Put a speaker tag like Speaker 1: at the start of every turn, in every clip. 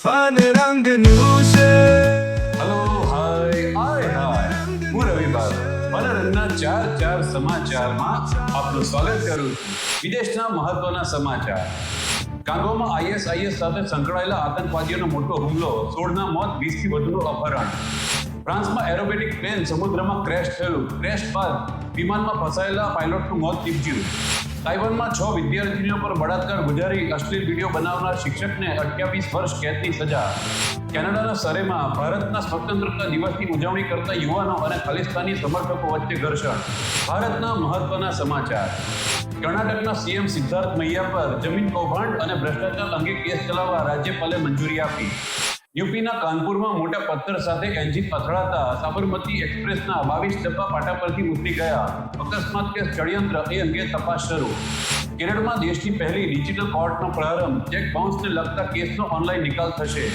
Speaker 1: Fun રંગનું છે
Speaker 2: hello hi હાય હાય હું રવિવાર મનોરંજનના ચાર ચાર સમાચારમાં આપનું સ્વાગત કરું છું. વિદેશના મહત્વના સમાચાર. કાંગોમાં આઈએસઆઈએસ સાથે સંકળાયેલા આતંકવાદીઓનો મોટો હુમલો સોળના મોત વીસથી વધુનું અપહરણ. ફ્રાન્સમાં એરોબેટિક પ્લેન સમુદ્રમાં ક્રેશ થયેલું. ક્રેશ બાદ વિમાનમાં ફસાયેલા પાયલોટનું મોત નીપજ્યું. તાઇવાનમાં છ વિદ્યાર્થીનીઓ પર બળાત્કાર ગુજારી અશ્લીલ વીડિયો બનાવનાર શિક્ષકને અઠ્યાવીસ વર્ષ કેદની સજા. કેનેડાના સરેમાં ભારતના સ્વતંત્રતા દિવસની ઉજવણી કરતા યુવાનો અને ખાલિસ્તાની સમર્થકો વચ્ચે ઘર્ષણ. ભારતના મહત્વના સમાચાર. કર્ણાટકના સીએમ સિદ્ધાર્થ મૈયા પર જમીન કૌભાંડ અને ભ્રષ્ટાચાર અંગે કેસ ચલાવવા રાજ્યપાલે મંજૂરી આપી. યુપીના કાનપુરમાં મોટા પથ્થર સાથે એન્જિન અથડાતા સાબરમતી એક્સપ્રેસના બાવીસ ડબ્બા પાટા પરથી ઉતરી ગયા. અકસ્માત કે ષડયંત્ર એ અંગે તપાસ શરૂ. કેરળમાં દેશની પહેલી ડિજિટલ કોર્ટનો પ્રારંભ. ચેક બાઉન્સને લગતા કેસનો ઓનલાઈન નિકાલ થશે.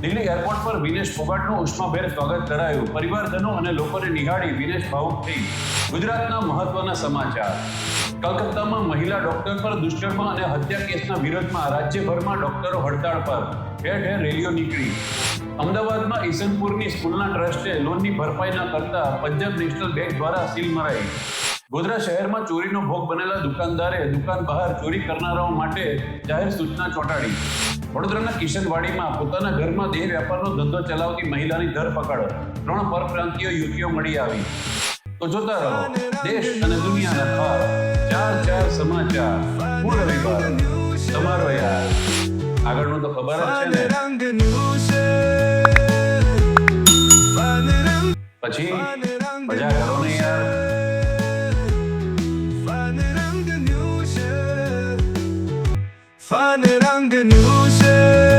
Speaker 2: દિલ્હી એરપોર્ટ પર વિનેશ ફોગાટનું ઉષ્માભેર સ્વાગત કરાયું. પરિવારજનો અને લોકોને નિહાળી વિનેશ ભાવુક થઈ. ગુજરાતના મહત્વના સમાચાર. કલકત્તામાં મહિલા ડોક્ટર પર દુષ્કર્મ અને હત્યા કેસના વિરોધમાં રાજ્યભરમાં ડોક્ટરો હડતાળ પર. ઠેર ઠેર રેલીઓ નીકળી. અમદાવાદમાં ઈસનપુરની સ્કૂલના ટ્રસ્ટે લોનની ભરપાઈ ન કરતા પંજાબ નેશનલ બેંક દ્વારા સીલ મરાઈ. ગોધરા શહેરમાં ચોરીનો ભોગ બનેલા દુકાનદારે દુકાન બહાર ચોરી કરનારાઓ માટે જાહેર સૂચના ચોંટાડી. વડોદરાના કિશનવાડીમાં પોતાના ઘરમાં દેહ વેપારનો ધંધો ચલાવતી મહિલાની ધરપકડ ત્રણ પરપ્રાંતીય યુવતીઓ મળી આવી. તો જોતા રહો, દેશ અને દુનિયાના ખાસ ચાર ચાર સમાચાર હું રવિવાર તમારો યાર. આગળનું તો ખબર જ છે ને.
Speaker 1: રંગ
Speaker 2: પછી મજા કરો ને યાર.
Speaker 1: ફન રંગનું છે.